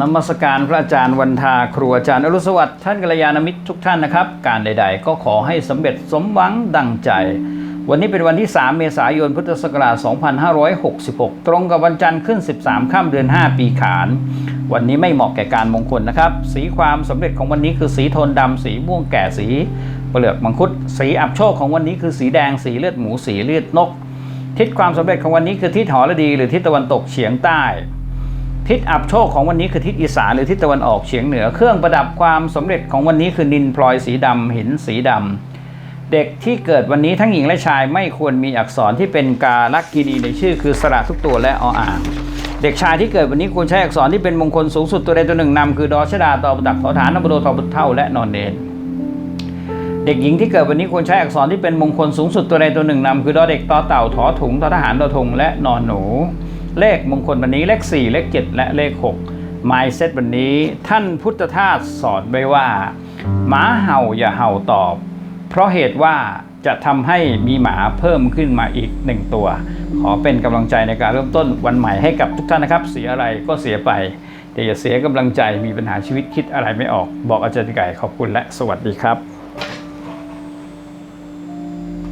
นมัสการพระอาจารย์วันทาครูอาจารย์อรุสวัสดิ์ท่านกัลยาณมิตรทุกท่านนะครับ การใด ๆ ก็ขอให้สำเร็จสมหวังดังใจ วันนี้เป็นวันที่ 3 เมษายนพุทธศักราช 2566 ตรงกับวันจันทร์ขึ้น 13ค่ำเดือน 5 ปีขาน วันนี้ไม่เหมาะแก่การมงคลนะครับ สีความสำเร็จของวันนี้คือสีโทนดำสีม่วงแก่สีเปลือกมังคุด สีอับโชคของวันนี้คือสีแดงสีเลือดหมูสีเลือดนก ทิศความสำเร็จของวันนี้คือทิศหอระดี หรือทิศตะวันตกเฉียงใต้ ทิศอับโชคของวันนี้คือทิศอีสานหรือทิศตะวันออกเฉียงเหนือ เครื่องประดับความสำเร็จของวันนี้คือนินพลอยสีดำหินสีดำเด็กที่เกิดวันนี้ทั้งหญิงและชายไม่ควรมีอักษรที่เป็นกาลักกินีในชื่อคือสระทุกตัวและออ่างเด็กชายที่เกิดวันนี้ควรใช้อักษรที่เป็นมงคลสูงสุดตัวใดตัวหนึ่งนำคือดอชดาตอประดักขอฐานนบโดทอบุตรเท่าและนอนเนนเด็กหญิงที่เกิดวันนี้ควรใช้อักษรที่เป็นมงคลสูงสุดตัวใดตัวหนึ่งนำคือดอเด็กตอเต่าถอถุงทอทหารดอทงและนอนหนู เลขมงคลวันนี้เลข 4 เลข 7 และเลข 6 Mindset วันนี้ท่านพุทธทาสสอนไว้ว่า หมาเห่าอย่าเห่าตอบ เพราะเหตุว่าจะทำให้มีหมาเพิ่มขึ้นมาอีกหนึ่งตัว ขอเป็นกำลังใจในการเริ่มต้นวันใหม่ให้กับทุกท่านนะครับ เสียอะไรก็เสียไป แต่อย่าเสียกำลังใจมีปัญหาชีวิตคิดอะไรไม่ออก บอกอาจารย์ไก่ขอบคุณและสวัสดีครับ